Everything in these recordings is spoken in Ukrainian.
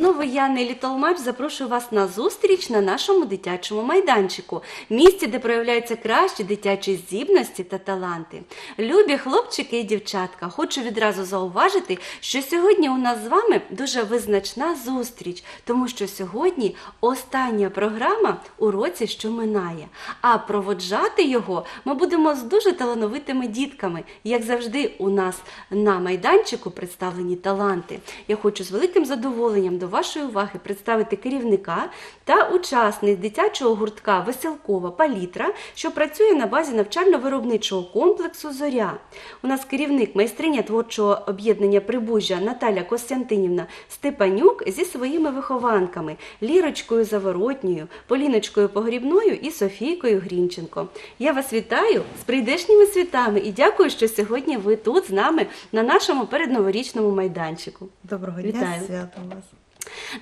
Знову я, Нелі Толмач, запрошую вас на зустріч на нашому дитячому майданчику, місці, де проявляються кращі дитячі здібності та таланти. Любі хлопчики і дівчатка, хочу відразу зауважити, що сьогодні у нас з вами дуже визначна зустріч, тому що сьогодні остання програма у році, що минає. А проводжати його ми будемо з дуже талановитими дітками. Як завжди, у нас на майданчику представлені таланти. Я хочу з великим задоволенням до вашої уваги представити керівника та учасниць дитячого гуртка Веселкова палітра, що працює на базі навчально-виробничого комплексу Зоря. У нас керівник майстриня творчого об'єднання Прибужжя Наталя Костянтинівна Степанюк зі своїми вихованками Лірочкою Заворотньою, Поліночкою Погрібною і Софійкою Грінченко. Я вас вітаю з прийдешніми світами і дякую, що сьогодні ви тут з нами на нашому передноворічному майданчику. Доброго Вітаю. дня, свято вас.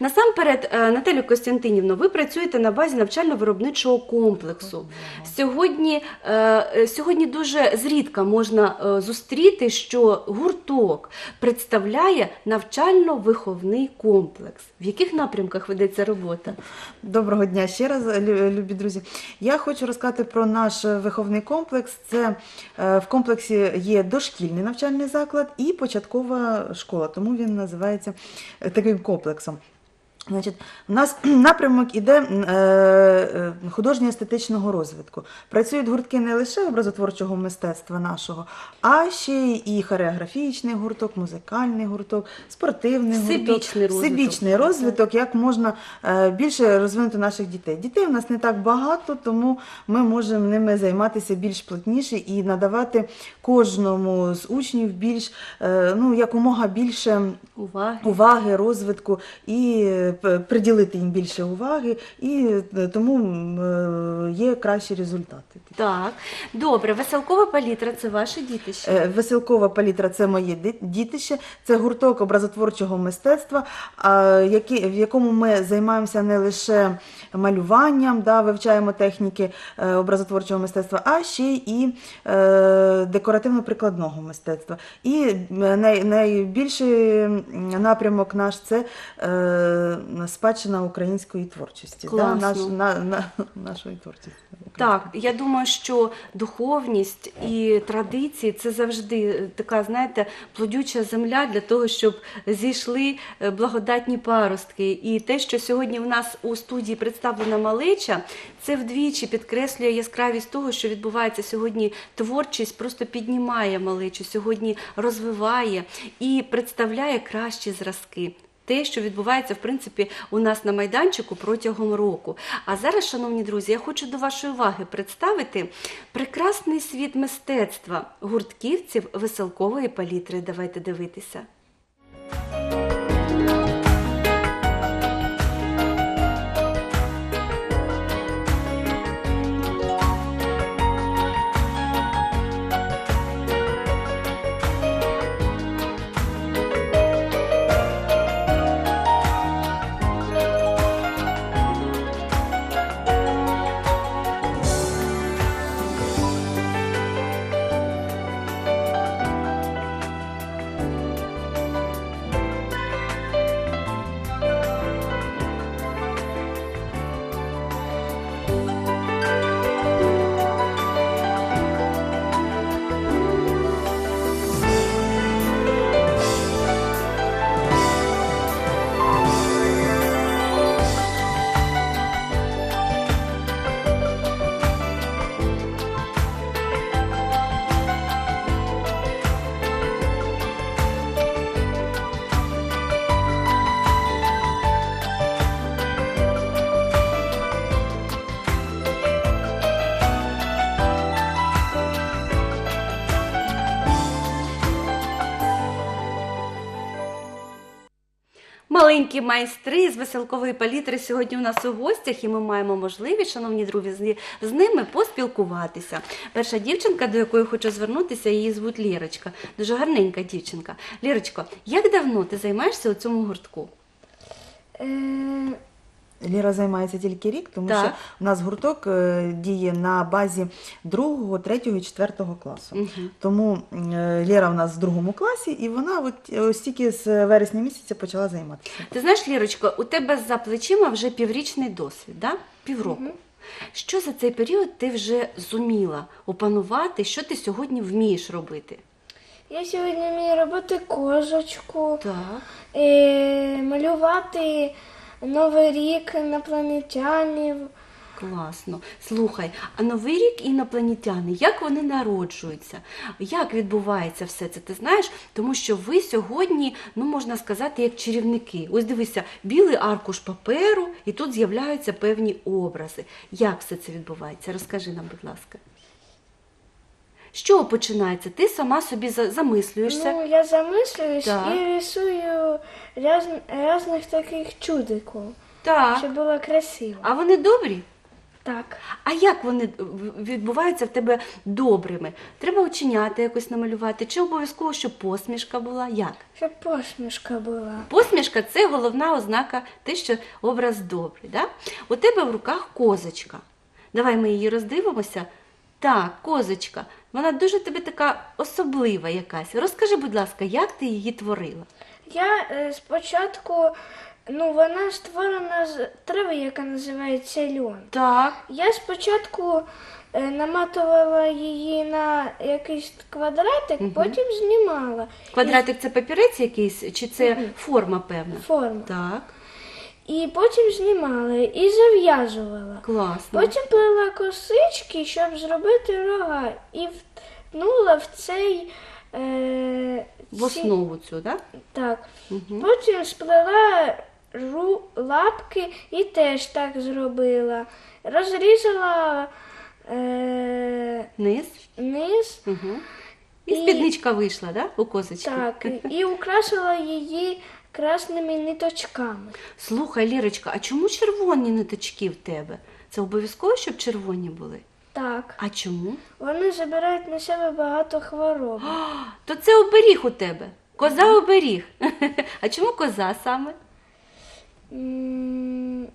Насамперед, е, Наталю Костянтинівно, ви працюєте на базі навчально-виробничого комплексу. Сьогодні, е, е, сьогодні дуже зрідка можна зустріти, що гурток представляє навчально-виховний комплекс. В яких напрямках ведеться робота? Доброго дня ще раз, любі друзі. Я хочу розказати про наш виховний комплекс. Це в комплексі є дошкільний навчальний заклад і початкова школа, тому він називається таким комплексом. Значить, у нас напрямок іде е, е, художньо-естетичного розвитку. Працюють гуртки не лише образотворчого мистецтва нашого, а ще й хореографічний гурток, музикальний гурток, спортивний гурток, розвиток. всебічний розвиток, як можна е, більше розвинути наших дітей. Дітей у нас не так багато, тому ми можемо ними займатися більш плотніше і надавати кожному з учнів більш ну якомога більше Уваги. уваги, розвитку і приділити їм більше уваги, і е, тому е, є кращі результати. Так, добре, веселкова палітра це ваше дітище. Е, Веселкова палітра це моє дітище, це гурток образотворчого мистецтва, в якому ми займаємося не лише малюванням, да, вивчаємо техніки образотворчого мистецтва, а ще і декоративно-прикладного мистецтва. І най, найбільший напрямок наш це е, спадщина української творчості, да, наш, на, на, нашої творчості. Так, я думаю, що духовність і традиції це завжди е, така, знаєте, плодюча земля для того, щоб зійшли е, благодатні паростки. І те, що сьогодні в нас у студії представлена малеча, це вдвічі підкреслює яскравість того, що відбувається сьогодні. Творчість просто піднімає малечу, сьогодні розвиває і представляє кращі зразки те, що відбувається в принципі у нас на майданчику протягом року. А зараз, шановні друзі, я хочу до вашої уваги представити прекрасний світ мистецтва гуртківців веселкової палітри. Давайте дивитися. Маленькі майстри з веселкової палітри сьогодні у нас у гостях, і ми маємо можливість, шановні друзі, з- ними поспілкуватися. Перша дівчинка, до якої хочу звернутися, її звуть Лірочка. Дуже гарненька дівчинка. Лірочко, як давно ти займаєшся у цьому гуртку? Е, Ліра займається тільки рік, тому Так. що у нас гурток е, діє на базі другого, третього і четвертого класу. Мгм. Тому е, Лєра в нас в другому класі, і вона от, е, ось тільки з вересня місяця почала займатися. Ти знаєш, Лірочко, у тебе за плечима вже піврічний досвід, да? півроку. Що за цей період ти вже зуміла опанувати, що ти сьогодні вмієш робити? Я сьогодні вмію робити козочку, Так. е, малювати Новий рік інопланетянів. Класно. Слухай, а новий рік інопланетяни, як вони народжуються? Як відбувається все це? Ти знаєш? Тому що ви сьогодні, ну можна сказати, як чарівники. Ось дивися, білий аркуш паперу, і тут з'являються певні образи. Як все це відбувається? Розкажи нам, будь ласка. З чого починається? Ти сама собі за- замислюєшся. Ну, я замислююсь Так. і рисую ряз, різних таких чудиків, так. щоб було красиво. А вони добрі? Так. А як вони в- відбуваються в тебе добрими? Треба оченята якось намалювати, чи обов'язково, щоб посмішка була? Як? Щоб посмішка була. Посмішка це головна ознака, те, що образ добрий. Да? У тебе в руках козочка. Давай ми її роздивимося. Так, козочка. Вона дуже тобі така особлива якась. Розкажи, будь ласка, як ти її творила? Я е, спочатку, ну, вона створена з трави, яка називається льон. Так. Я спочатку е, наматувала її на якийсь квадратик, Мгм. потім знімала Квадратик це папірець якийсь, чи це Мгм. форма певна? форму. Так, І потім знімала і зав'язувала. класно. Потім плела косички, щоб зробити рога, і втнула в цей. Е, В основу цю, так? Так. Угу. Потім сплела ру, лапки і теж так зробила. Розрізала е, Низ. низ, Угу. І І- спідничка вийшла, да? У козочки? так, і украсила її красними ниточками. Слухай, Лірочка, а чому червоні ниточки в тебе? Це обов'язково, щоб червоні були? Так, А чому? вони забирають на себе багато хвороб. О, то це оберіг у тебе. Коза оберіг. А чому коза саме? М,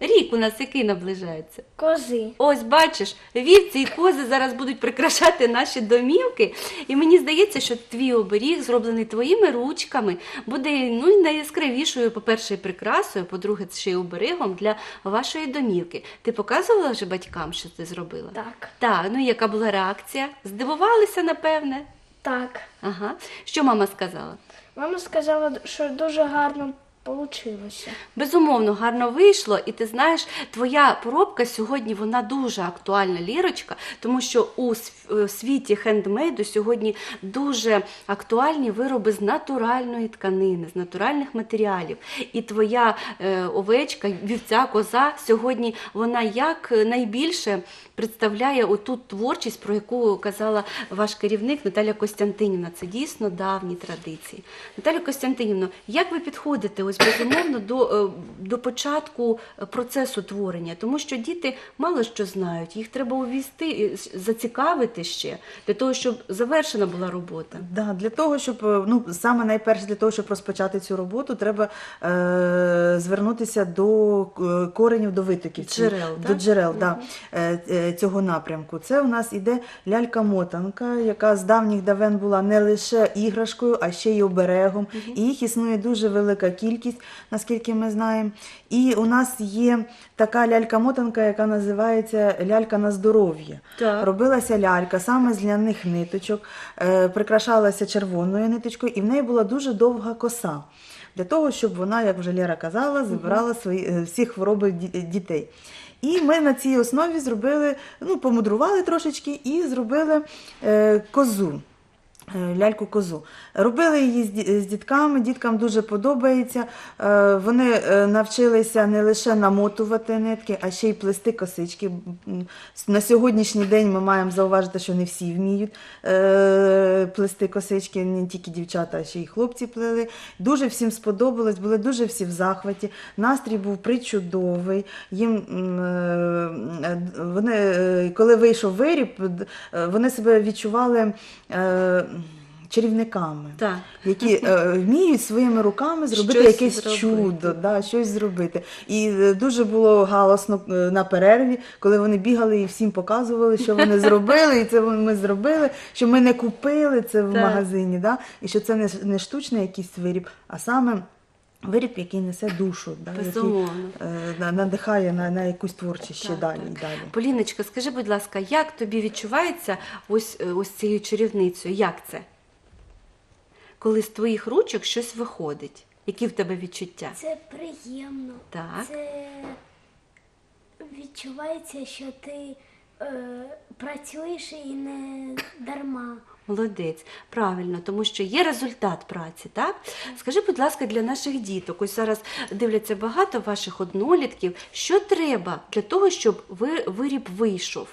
Рік у нас який наближається. Кози. Ось бачиш, вівці і кози зараз будуть прикрашати наші домівки. І мені здається, що твій оберіг, зроблений твоїми ручками, буде ну, найяскравішою, по-перше, прикрасою, по-друге, ще й оберегом для вашої домівки. Ти показувала вже батькам, що ти зробила? Так, Так, ну яка була реакція? Здивувалися, напевне. так. Ага. Що мама сказала? Мама сказала, що дуже гарно вийшло. Безумовно, гарно вийшло, і ти знаєш, твоя поробка сьогодні вона дуже актуальна, Лірочка, тому що у е, світі хендмейду сьогодні дуже актуальні вироби з натуральної тканини, з натуральних матеріалів. І твоя е, овечка, вівця, коза сьогодні вона як найбільше представляє оту творчість, про яку казала ваш керівник Наталя Костянтинівна. Це дійсно давні традиції. Наталя Костянтинівна, як ви підходите ось безумовно до, е, до початку процесу творення? Тому що діти мало що знають, їх треба увійти, е, зацікавити ще для того, щоб завершена була робота. Да, для того, щоб е, ну саме найперше для того, щоб розпочати цю роботу, треба е, звернутися до е, коренів, до витоків Джерел, до так? джерел да, е, е, цього напрямку. Це у нас іде лялька-мотанка, яка з давніх давен була не лише іграшкою, а ще й оберегом. І їх існує дуже велика кількість, наскільки ми знаємо. І у нас є така лялька-мотанка, яка називається лялька на здоров'я. Робилася лялька саме з ляних ниточок, е, прикрашалася червоною ниточкою, і в неї була дуже довга коса. Для того, щоб вона, як вже Лера казала, забирала свої, е, всі хвороби дітей. І ми на цій основі зробили, ну, помудрували трошечки і зробили е, козу. Е, Ляльку козу. Робили її з дітками, діткам дуже подобається. Е, Вони е, навчилися не лише намотувати нитки, а ще й плести косички. На сьогоднішній день ми маємо зауважити, що не всі вміють плести косички, не тільки дівчата, а ще й хлопці плели. Дуже всім сподобалось, були дуже всі в захваті. Настрій був причудовий. Їм вони, коли вийшов виріб, вони себе відчували. Чарівниками. Так. Які е, вміють своїми руками зробити Щось якесь зробити. чудо, да, щось зробити. І е, дуже було галосно е, на перерві, коли вони бігали і всім показували, що вони зробили, і це ми зробили, що ми не купили це в Так. магазині, да, і що це не, не штучний якийсь виріб, а саме виріб, який несе душу, да, який е, надихає на, на якусь творчість ще Так, далі так. далі. Поліночка, скажи, будь ласка, як тобі відчувається ось, е, ось цією чарівницею? Як це? Коли з твоїх ручок щось виходить? Які в тебе відчуття? Це приємно. Так. Це відчувається, що ти е, працюєш і не дарма. Молодець, правильно, тому що є результат праці, так? Скажи, будь ласка, для наших діток, ось зараз дивляться багато ваших однолітків, що треба для того, щоб ви, виріб вийшов?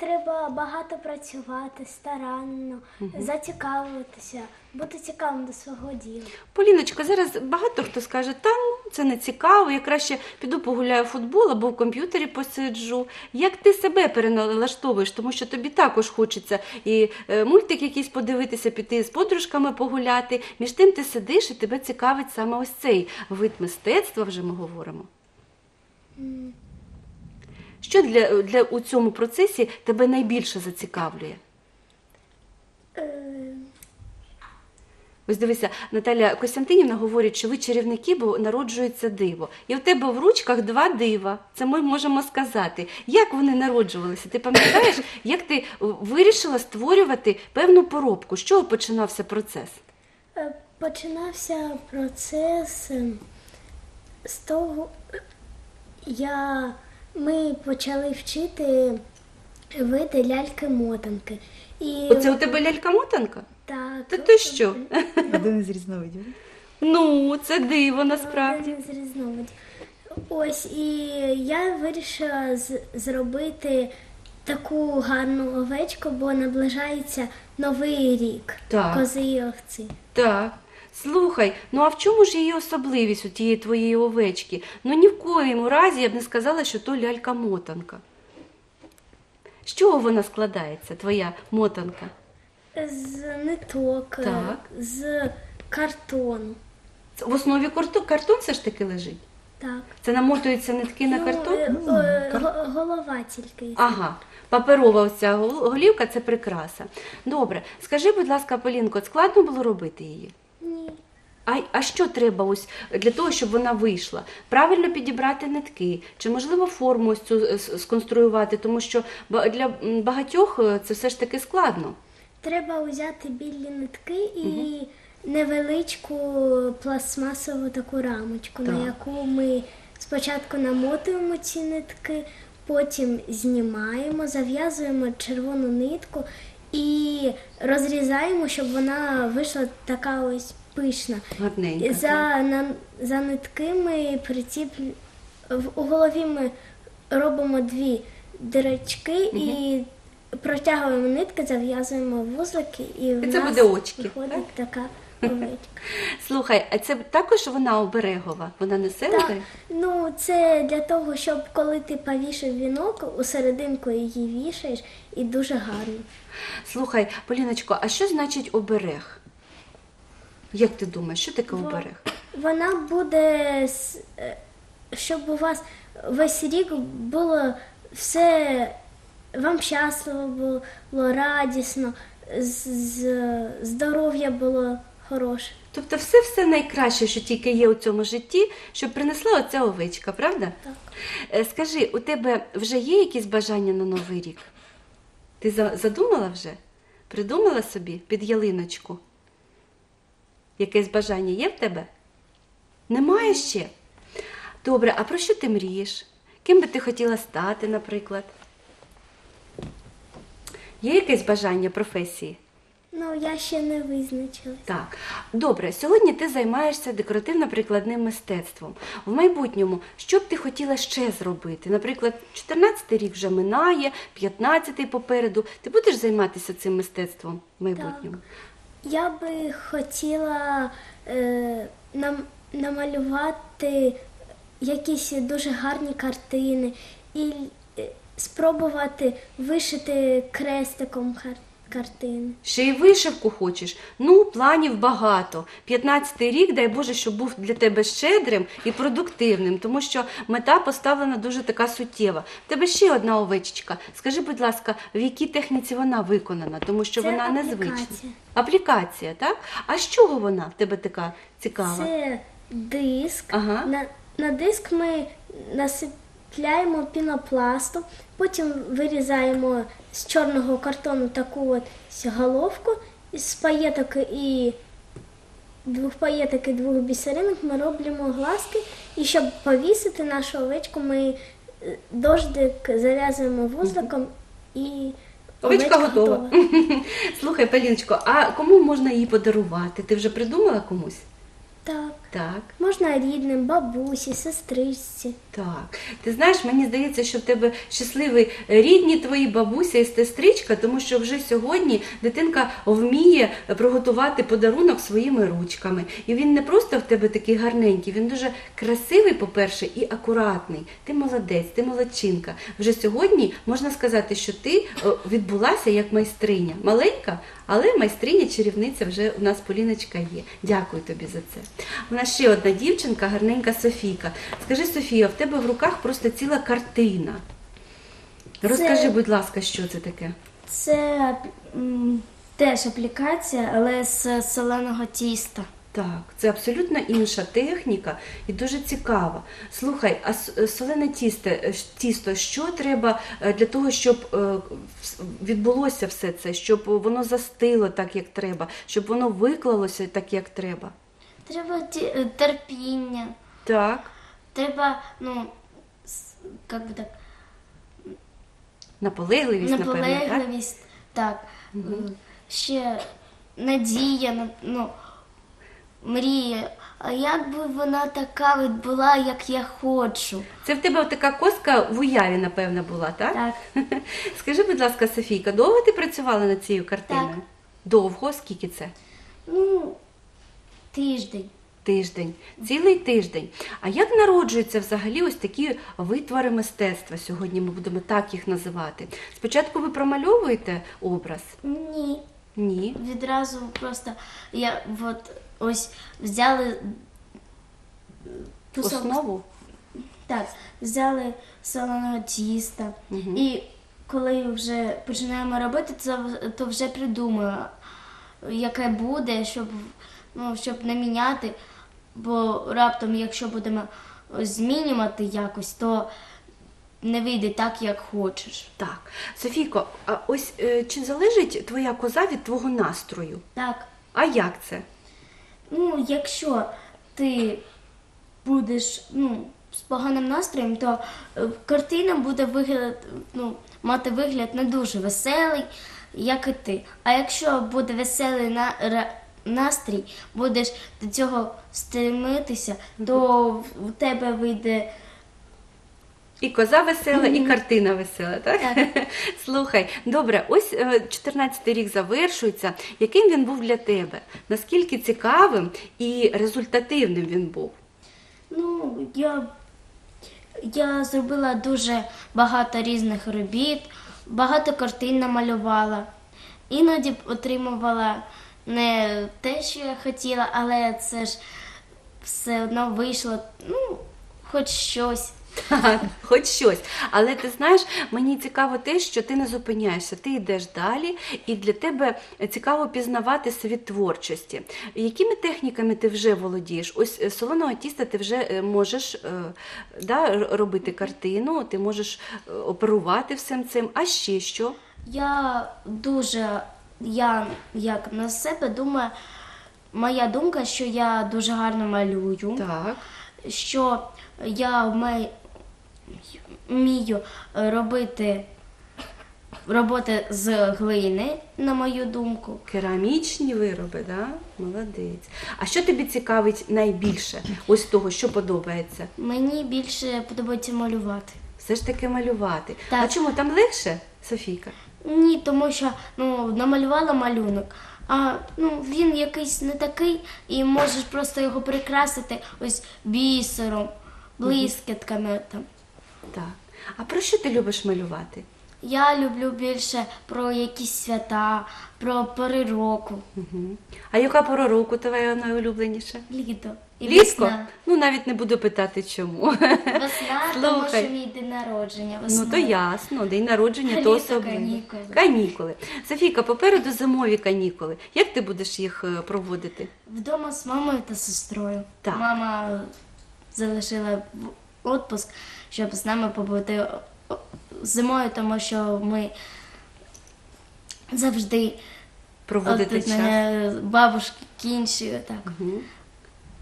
Треба багато працювати, старанно, зацікавитися, бути цікавим до свого діла. Поліночка, зараз багато хто скаже, та ну це не цікаво, я краще піду погуляю в футбол або в комп'ютері посиджу. Як ти себе переналаштовуєш, тому що тобі також хочеться і е, мультик якийсь подивитися, піти з подружками погуляти. Між тим ти сидиш і тебе цікавить саме ось цей вид мистецтва, вже ми говоримо. Що для, для у цьому процесі тебе найбільше зацікавлює? Е, Ось дивися, Наталя Костянтинівна говорить, що ви чарівники, бо народжується диво. І в тебе в ручках два дива. Це ми можемо сказати. Як вони народжувалися? Ти пам'ятаєш, як ти вирішила створювати певну поробку? З чого починався процес? Е, Починався процес е, з того, я, ми почали вчити види ляльки-мотанки. І Оце у тебе лялька-мотанка? так, Та ти що? Один із різновидів. Ну, це диво насправді. Один з різновидів. Ось, і я вирішила з- зробити таку гарну овечку, бо наближається новий рік. Так. Кози і овці. Так. Слухай, ну а в чому ж її особливість у тієї твоєї овечки? Ну ні в коєму разі я б не сказала, що то лялька-мотанка. З чого вона складається, твоя мотанка? З ниток, е, Так. з картону. В основі картон, картон все ж таки лежить. Так. Це намотуються нитки на Ну, картон? е, Ну, е, кар- го- голова тільки. Ага, паперова оця гол- голівка це прикраса. Добре, скажи, будь ласка, Полінко, складно було робити її? А, а що треба ось для того, щоб вона вийшла? Правильно підібрати нитки, чи можливо форму ось цю сконструювати, тому що для багатьох е, це все ж таки складно. Треба взяти білі нитки і невеличку пластмасову таку рамочку, Так. на яку ми спочатку намотуємо ці нитки, потім знімаємо, зав'язуємо червону нитку і розрізаємо, щоб вона вийшла така ось пишна. Гарненько. За, на, за нитки ми приціп... в- у голові ми робимо дві дирочки і протягуємо нитки, зав'язуємо вузлики, і, в І це нас буде очки, виходить така овечка. Слухай, а це також вона оберегова? Вона несе Так, оберег? ну це для того, щоб коли ти повішав вінок, у серединку її вішаєш і дуже гарно. Слухай, Поліночко, а що значить оберег? Як ти думаєш, що таке оберег? Вона буде, е, щоб у вас весь рік було все вам щасливо було, було радісно, здоров'я було хороше. Тобто все все найкраще, що тільки є у цьому житті, щоб принесла оця овечка, правда? Так. Е, Скажи, у тебе вже є якісь бажання на новий рік? Ти задумала вже? Придумала собі під ялиночку? Якесь бажання є в тебе? Немає ще? Добре, а про що ти мрієш? Ким би ти хотіла стати, наприклад? Є якесь бажання професії? Ну, я ще не визначилась. Так, добре, сьогодні ти займаєшся декоративно-прикладним мистецтвом. В майбутньому, що б ти хотіла ще зробити? Наприклад, 14-й рік вже минає, 15-й попереду. Ти будеш займатися цим мистецтвом в майбутньому? Я би хотіла е, нам, намалювати якісь дуже гарні картини і е, спробувати вишити крестиком кар- картини. Ще й вишивку хочеш. Ну, планів багато. 15-й рік, дай Боже, щоб був для тебе щедрим і продуктивним, тому що мета поставлена дуже така суттєва. В тебе ще одна овечечка. Скажи, будь ласка, в якій техніці вона виконана, тому що Це вона незвична. аплікація. Аплікація, так? А з чого вона в тебе така цікава? Це диск. Ага. На, на диск ми насипляємо пінопласту, потім вирізаємо з чорного картону таку от головку з паєток і двох паєток і двох бісеринок ми робимо глазки. І щоб повісити нашу овечку, ми е, дождик зав'язуємо вузликом і Овечка готова. Слухай, Поліночко, а кому можна її подарувати? Ти вже придумала комусь? Так. Так. Можна рідним, бабусі, сестричці. Так, ти знаєш, мені здається, що в тебе щасливі рідні твої бабуся і сестричка, тому що вже сьогодні дитинка вміє приготувати подарунок своїми ручками. І він не просто в тебе такий гарненький, він дуже красивий, по-перше, і акуратний. Ти молодець, ти молодчинка. Вже сьогодні можна сказати, що ти е, відбулася як майстриня. Маленька, але майстриня, чарівниця вже у нас Поліночка є. Дякую тобі за це. Нас ще одна дівчинка, гарненька Софійка. Скажи, Софія, в тебе в руках просто ціла картина. Розкажи, Це- будь ласка, що це таке? Це м, теж аплікація, але з соленого тіста. Так, це абсолютно інша техніка і дуже цікава. Слухай, а с- е, солене тісто, е, тісто, що треба е, для того, щоб е, вс- відбулося все це, щоб воно застило так, як треба, щоб воно виклалося так, як треба? Треба е, терпіння, Так, треба, ну, як би так, наполегливість, напевно, так? наполегливість, так. Е, Ще надія, на- ну, мрія. А як би вона така от була, як я хочу? Це в тебе така коска в уяві, напевно, була, так? Так. Скажи, будь ласка, Софійка, довго ти працювала над цією картиною? Так. Довго? Скільки це? Ну, тиждень. Тиждень, цілий тиждень. А як народжуються взагалі ось такі витвори мистецтва? Сьогодні ми будемо так їх називати. Спочатку ви промальовуєте образ? Ні. Ні. Відразу просто я от ось взяли кусок Основу? Так, взяли соленого тіста. І коли вже починаємо робити, то, то вже придумаю, яке буде, щоб, ну, щоб не міняти. Бо раптом, якщо будемо змінювати якось, то не вийде так, як хочеш. Так. Софійко, а ось е, чи залежить твоя коза від твого настрою? Так. А як це? Ну, якщо ти будеш ну, з поганим настроєм, то е, картина буде вигляд, ну, мати вигляд не дуже веселий, як і ти. А якщо буде веселий на, настрій, будеш до цього стремитися, то в- тебе вийде І коза весела, і картина весела, так? Так. Слухай, добре, ось 14-й рік завершується. Яким він був для тебе? Наскільки цікавим і результативним він був? Ну, я, я зробила дуже багато різних робіт, багато картин намалювала. Іноді отримувала не те, що я хотіла, але це ж все одно вийшло, ну, хоч щось. Хоч щось. Але ти знаєш, мені цікаво те, що ти не зупиняєшся, ти йдеш далі, і для тебе цікаво пізнавати світ творчості. Якими техніками ти вже володієш? Ось е, солоного тіста ти вже е, можеш е, да, робити картину, ти можеш оперувати всім цим. А ще що? Я дуже, я як на себе думаю, моя думка, що я дуже гарно малюю. Так. що я вмію робити роботи з глини, на мою думку. Керамічні вироби, да? Молодець. А що тобі цікавить найбільше? Ось того, що подобається? Мені більше подобається малювати. Все ж таки малювати. Так. А чому там легше, Софійка? Ні, тому що ну, намалювала малюнок, а ну, він якийсь не такий, і можеш просто його прикрасити ось бісером, блискітками там. Так. А про що ти любиш малювати? Я люблю більше про якісь свята, про пори року, Угу. А яка пора року твоя найулюбленіша? літо і Літко? весна. Ну навіть не буду питати чому. Весна, тому що мій день народження. Ну то ясно, день народження то особливо. канікули. Канікули. Софійка, попереду зимові канікули. Як ти будеш їх е, проводити? Вдома з мамою та сестрою. Так. Мама залишила відпуск, щоб з нами побути зимою, тому що ми завжди Проводити от, час? бабушки кінчі. Так. Мгм.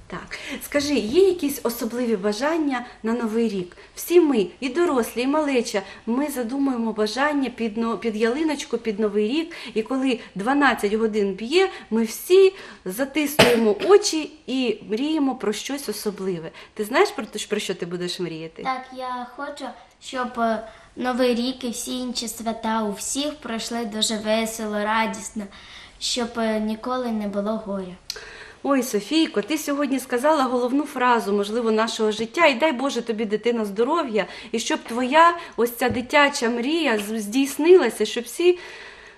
Так, скажи, є якісь особливі бажання на новий рік? Всі ми, і дорослі, і малеча, ми задумуємо бажання під, но- під ялиночку, під новий рік. І коли 12 годин б'є, ми всі затисуємо очі і мріємо про щось особливе. Ти знаєш про те, про що ти будеш мріяти? так, я хочу, щоб е, Новий рік і всі інші свята у всіх пройшли дуже весело, радісно, щоб е, ніколи не було горя. Ой, Софійко, ти сьогодні сказала головну фразу, можливо, нашого життя, і дай Боже тобі дитина здоров'я, і щоб твоя ось ця дитяча мрія здійснилася, щоб всі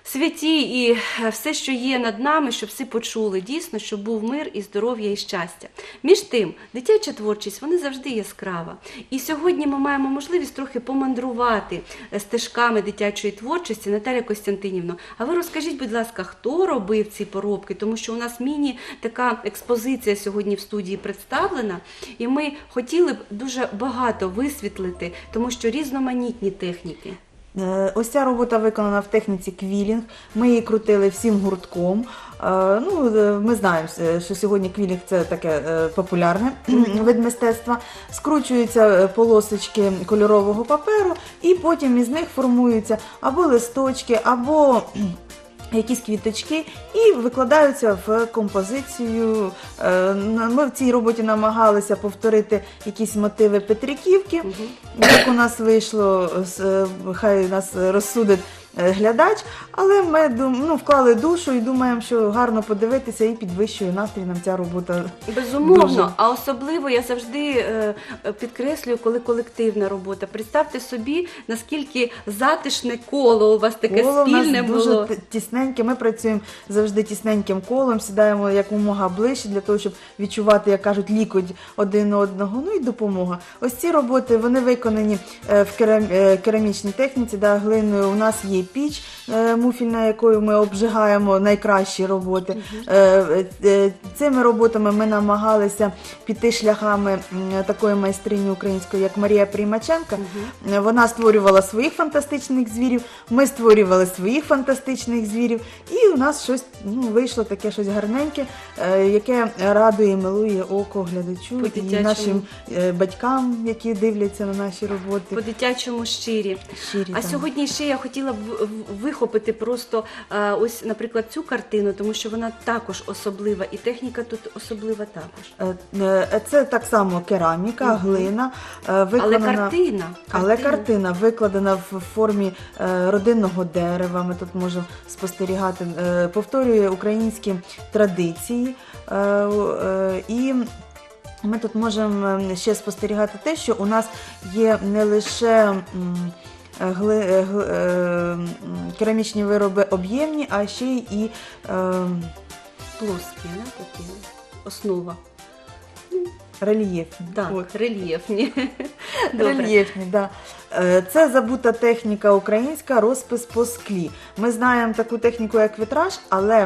святі і е, все, що є над нами, щоб всі почули дійсно, щоб був мир і здоров'я і щастя. Між тим, дитяча творчість вона завжди яскрава. І сьогодні ми маємо можливість трохи помандрувати е, стежками дитячої творчості. Наталя Костянтинівна, а ви розкажіть, будь ласка, хто робив ці поробки? Тому що у нас міні така експозиція сьогодні в студії представлена, і ми хотіли б дуже багато висвітлити, тому що різноманітні техніки. Е, Ось ця робота виконана в техніці квілінг. Ми її крутили всім гуртком. Е, Ну, е, ми знаємо, що сьогодні квілінг це таке популярне вид мистецтва. Скручуються полосочки кольорового паперу, і потім із них формуються або листочки, або якісь квіточки, і викладаються в композицію. Е, Ми в цій роботі намагалися повторити якісь мотиви Петриківки. Як у нас вийшло, е, хай нас розсудить глядач, але ми ну, вклали душу і думаємо, що гарно подивитися і підвищує настрій нам ця робота. Безумовно, Дуже. а особливо я завжди е, е, підкреслюю, коли колективна робота. Представте собі, наскільки затишне коло у вас таке Коло спільне нас дуже тісненьке. Ми працюємо завжди тісненьким колом, сідаємо якомога ближче для того, щоб відчувати, як кажуть, лікоть один одного. Ну і допомога. Ось ці роботи вони виконані е, в керам- е, керамічній техніці, да, глиною. У нас є піч е, муфільна, якою ми обжигаємо найкращі роботи. Е, е, Цими роботами ми намагалися піти шляхами такої майстрині української, як Марія Приймаченка. Вона створювала своїх фантастичних звірів, ми створювали своїх фантастичних звірів, і у нас щось ну, вийшло таке щось гарненьке, яке радує, милує око глядачу і нашим батькам, які дивляться на наші роботи. По-дитячому щирі. Щирі, А так. сьогодні ще я хотіла б вихопити просто е, ось, наприклад, цю картину, тому що вона також особлива, і техніка тут особлива також. Е, е, Це так само кераміка, глина, е, Але виконана. картина, Але картина викладена в формі родинного дерева. Ми тут можемо спостерігати, повторює українські традиції. І ми тут можемо ем, ще спостерігати те, що у нас є не лише гли, е, гли- е, керамічні вироби об'ємні, а ще й і е, плоскі, да, такі основа. Рельєфні. Так, От. рельєфні. Добре. Рельєфні, да. Е, Це забута техніка українська, розпис по склі. Ми знаємо таку техніку, як вітраж, але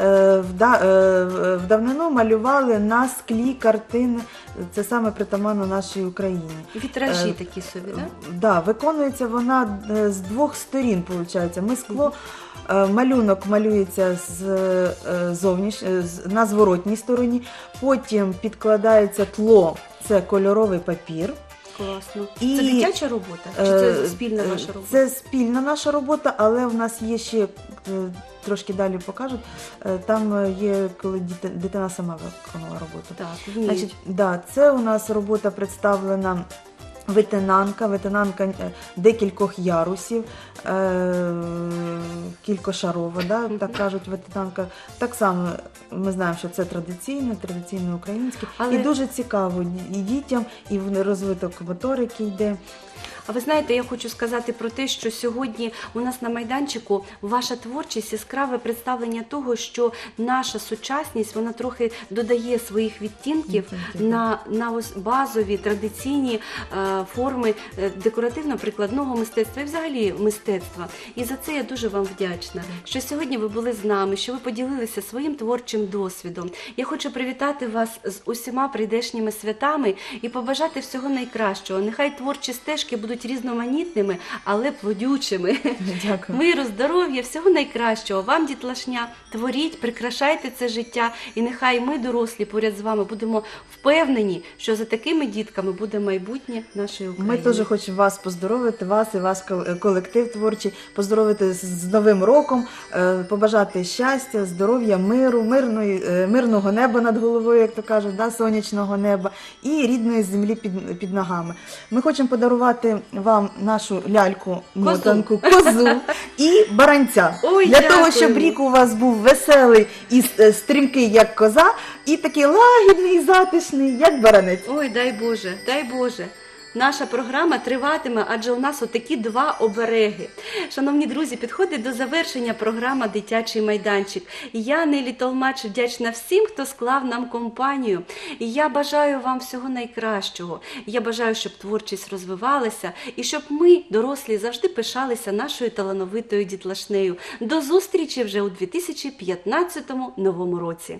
е, в, да, е, в- давнину малювали на склі картини. Це саме притаманно нашій Україні. Вітражі такі собі, так? Да, виконується вона з двох сторін, виходить. Ми скло, е, малюнок малюється з, е, зовніш, е, на зворотній стороні, потім підкладається тло, це кольоровий папір. Класно. І, Це дитяча робота? Чи Е, це спільна е, ваша робота? Це спільна наша робота, але в нас є ще е, трошки далі покажуть. е, Там е, є, коли дитина сама виконала роботу. Так. Значить, да, це у нас робота представлена. Ветенанка, ветенанка е, декількох ярусів, е, кількошарова, да, так кажуть, ветенанка. Так само ми знаємо, що це традиційно, традиційно українське. Але- І дуже цікаво і дітям, і в розвиток моторики йде. А ви знаєте, я хочу сказати про те, що сьогодні у нас на майданчику ваша творчість яскраве представлення того, що наша сучасність вона трохи додає своїх відтінків на, на ось базові традиційні е, форми е, декоративно-прикладного мистецтва і взагалі мистецтва. І за це я дуже вам вдячна, що сьогодні ви були з нами, що ви поділилися своїм творчим досвідом. Я хочу привітати вас з усіма прийдешніми святами і побажати всього найкращого. Нехай творчі стежки будуть різноманітними, але плодючими. Дякую. Миру, здоров'я, всього найкращого. Вам, дітлашня, творіть, прикрашайте це життя, і нехай ми, дорослі, поряд з вами будемо впевнені, що за такими дітками буде майбутнє нашої України. Ми теж хочемо вас поздоровити, вас і ваш колектив творчий, поздоровити з- з Новим роком, е, побажати щастя, здоров'я, миру, мирної, е, мирного неба над головою, як то кажуть, да, сонячного неба і рідної землі під, під ногами. Ми хочемо подарувати вам нашу ляльку, мотанку, козу і баранця. Ой, Для того, щоб рік у вас був веселий і е, стрімкий, як коза, і такий лагідний, затишний, як баранець. Ой, дай Боже, дай Боже. Наша програма триватиме, адже у нас отакі два обереги. Шановні друзі, підходить до завершення програма Дитячий майданчик. Я, Нелі Толмач, вдячна всім, хто склав нам компанію. І я бажаю вам всього найкращого. Я бажаю, щоб творчість розвивалася і щоб ми, дорослі, завжди пишалися нашою талановитою дітлашнею. До зустрічі вже у 2015 новому році.